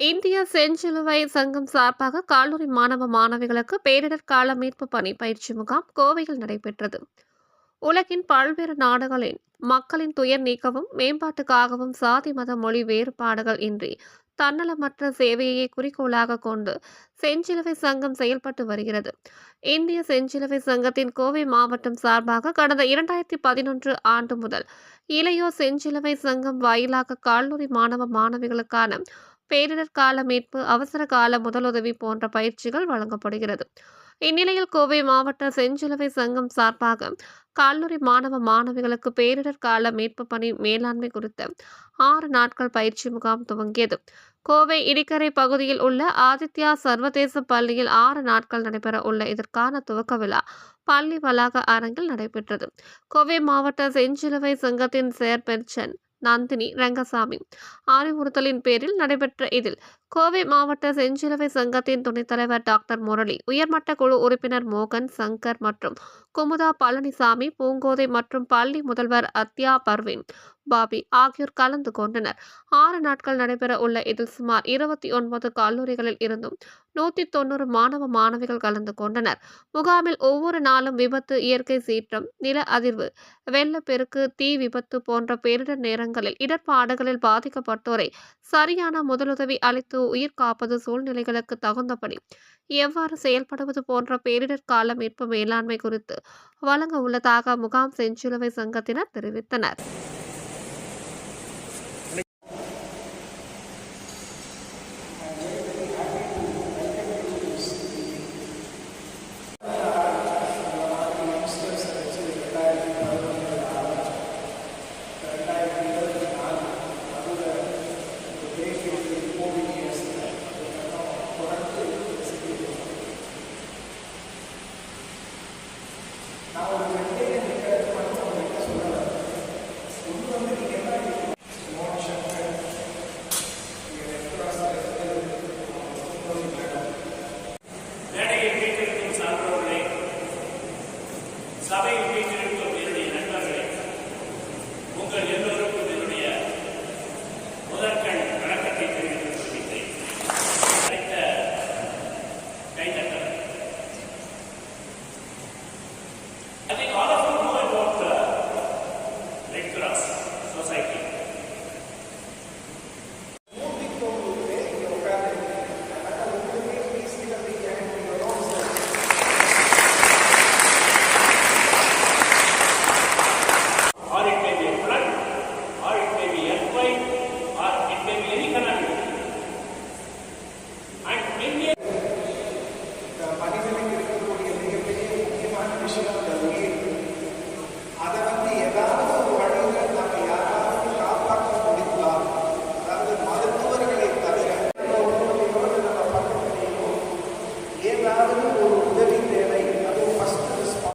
இந்திய செஞ்சிலுவை சங்கம் சார்பாக கல்லூரி மாணவ மாணவிகளுக்கு பேரிடர் கால மீட்பு பணி பயிற்சி முகாம் கோவையில் நடைபெற்றது. உலகின் பல்வேறு நாடுகளின் மக்களின் துயர் நீக்கவும் மேம்பாட்டுக்காகவும் சாதி மத மொழி வேறுபாடுகள் இன்றி தன்னலமற்ற சேவையை குறிக்கோளாக கொண்டு செஞ்சிலுவை சங்கம் செயல்பட்டு வருகிறது. இந்திய செஞ்சிலுவை சங்கத்தின் கோவை மாவட்டம் சார்பாக கடந்த இரண்டாயிரத்தி பதினொன்று ஆண்டு முதல் இளையோர் செஞ்சிலுவை சங்கம் வாயிலாக கல்லூரி மாணவ மாணவிகளுக்கான பேரிடர் கால மீட்பு அவசர கால முதலுதவி போன்ற பயிற்சிகள் வழங்கப்படுகிறது. இந்நிலையில் கோவை மாவட்ட செஞ்சிலுவை சங்கம் சார்பாக கல்லூரி மாணவ மாணவிகளுக்கு பேரிடர் கால மீட்பு பணி மேலாண்மை குறித்த ஆறு நாட்கள் பயிற்சி முகாம் துவங்கியது. கோவை இடிக்கரை பகுதியில் உள்ள ஆதித்யா சர்வதேச பள்ளியில் ஆறு நாட்கள் நடைபெற உள்ள இதற்கான துவக்க விழா பள்ளி வளாக அரங்கில் நடைபெற்றது. கோவை மாவட்ட செஞ்சிலுவை சங்கத்தின் சேர்பெர்சன் நந்தினி ரங்கசாமி. அறிவுறுத்தலின் பேரில் நடைபெற்ற இதில் கோவை மாவட்ட செஞ்சிலுவை சங்கத்தின் துணைத் தலைவர் டாக்டர் முரளி உயர்மட்ட குழு உறுப்பினர் மோகன் சங்கர் மற்றும் குமுதா பழனிசாமி பூங்கோதை மற்றும் பள்ளி முதல்வர் அத்யா பர்வின் பாபி ஆகியோர் கலந்து கொண்டனர். ஆறு நாட்கள் நடைபெற உள்ள இதில் சுமார் இருபத்தி ஒன்பது கல்லூரிகளில் இருந்தும் நூற்றி தொண்ணூறு மாணவ மாணவிகள் கலந்து கொண்டனர். முகாமில் ஒவ்வொரு நாளும் விபத்து இயற்கை சீற்றம் நில அதிர்வு வெள்ளப்பெருக்கு தீ விபத்து போன்ற பேரிடர் நேரங்களில் இடர்பாடுகளில் பாதிக்கப்பட்டோரை சரியான முதலுதவி அளித்து உயிர் காப்பது சூழ்நிலைகளுக்கு தகுந்தபடி எவ்வாறு செயல்படுவது போன்ற பேரிடர் கால மீட்பு மேலாண்மை குறித்து வழங்க உள்ளதாக முகாம் செஞ்சிலுவை சங்கத்தினர் தெரிவித்தனர்.